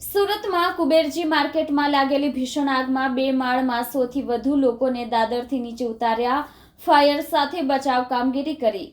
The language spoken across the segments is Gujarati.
સુરતમાં કુબેરજી માર્કેટમાં લાગેલી ભીષણ આગમાં બે માળમાં સોથી વધુ લોકોને દાદરથી નીચે ઉતાર્યા. ફાયર સાથે બચાવ કામગીરી કરી.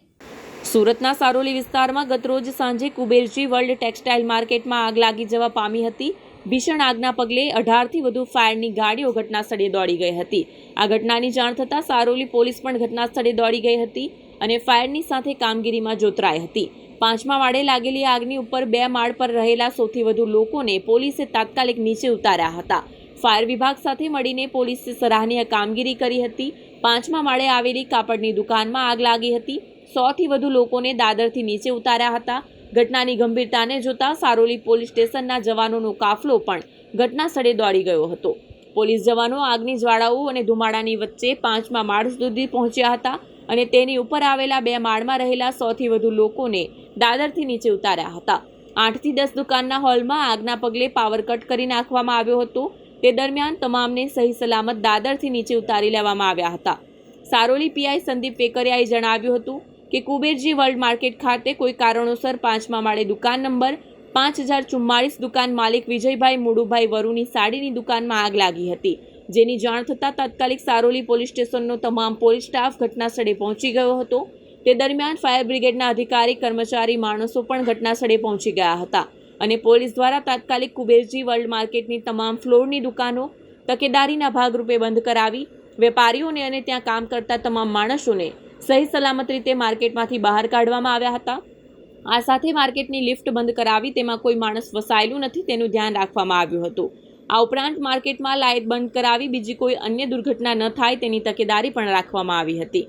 સુરતના સારોલી વિસ્તારમાં ગતરોજ સાંજે કુબેરજી વર્લ્ડ ટેક્સટાઇલ માર્કેટમાં આગ લાગી જવા પામી હતી. ભીષણ આગના પગલે અઢારથી વધુ ફાયરની ગાડીઓ ઘટનાસ્થળે દોડી ગઈ હતી. આ ઘટનાની જાણ થતાં સારોલી પોલીસ પણ ઘટનાસ્થળે દોડી ગઈ હતી અને ફાયરની સાથે કામગીરીમાં જોતરાઈ હતી. પાંચમા માળે લાગેલી આગની ઉપર બે માળ પર રહેલા સૌથી વધુ લોકોને પોલીસે તાત્કાલિક નીચે ઉતાર્યા હતા. ફાયર વિભાગ સાથે મળીને પોલીસે સરાહનીય કામગીરી કરી હતી. પાંચમા માળે આવેલી કાપડની દુકાનમાં આગ લાગી હતી. સોથી વધુ લોકોને દાદરથી નીચે ઉતાર્યા હતા. ઘટનાની ગંભીરતાને જોતા સારોલી પોલીસ સ્ટેશનના જવાનોનો કાફલો પણ ઘટના સ્થળે દોડી ગયો હતો. પોલીસ જવાનો આગની જ્વાળાઓ અને ધુમાડાની વચ્ચે પાંચમા માળ સુધી પહોંચ્યા હતા અને તેની ઉપર આવેલા બે માળમાં રહેલા સોથી વધુ લોકોને દાદરથી નીચે ઉતાર્યા હતા. આઠથી દસ દુકાનના હોલમાં આગના પગલે પાવર કટ કરી નાખવામાં આવ્યો હતો. તે દરમિયાન તમામને સહી સલામત દાદરથી નીચે ઉતારી લેવામાં આવ્યા હતા. સારોલી પીઆઈ સંદીપ વેકરિયાએ જણાવ્યું હતું કે કુબેરજી વર્લ્ડ માર્કેટ ખાતે કોઈ કારણોસર પાંચમા માળે દુકાન નંબર પાંચ હજાર ચુમ્માળીસ દુકાન માલિક વિજયભાઈ મુડુભાઈ વરુની સાડીની દુકાનમાં આગ લાગી હતી. જેની જાણ થતાં તાત્કાલિક સારોલી પોલીસ સ્ટેશનનો તમામ પોલીસ સ્ટાફ ઘટના સ્થળે પહોંચી ગયો હતો. તે દરમિયાન ફાયર બ્રિગેડના અધિકારી, કર્મચારી, માણસો પણ ઘટના સ્થળે પહોંચી ગયા હતા અને પોલીસ દ્વારા તાત્કાલિક કુબેરજી વર્લ્ડ માર્કેટની તમામ ફ્લોરની દુકાનો તકેદારીના ભાગરૂપે બંધ કરાવી, વેપારીઓને અને ત્યાં કામ કરતા તમામ માણસોને સહી સલામત રીતે માર્કેટમાંથી બહાર કાઢવામાં આવ્યા હતા. આ સાથે માર્કેટની લિફ્ટ બંધ કરાવી તેમાં કોઈ માણસ વસાયેલું નથી તેનું ધ્યાન રાખવામાં આવ્યું હતું. આ ઉપરાંત માર્કેટમાં લાઇટ બંધ કરાવી બીજી કોઈ અન્ય દુર્ઘટના ન થાય તેની તકેદારી પણ રાખવામાં આવી હતી.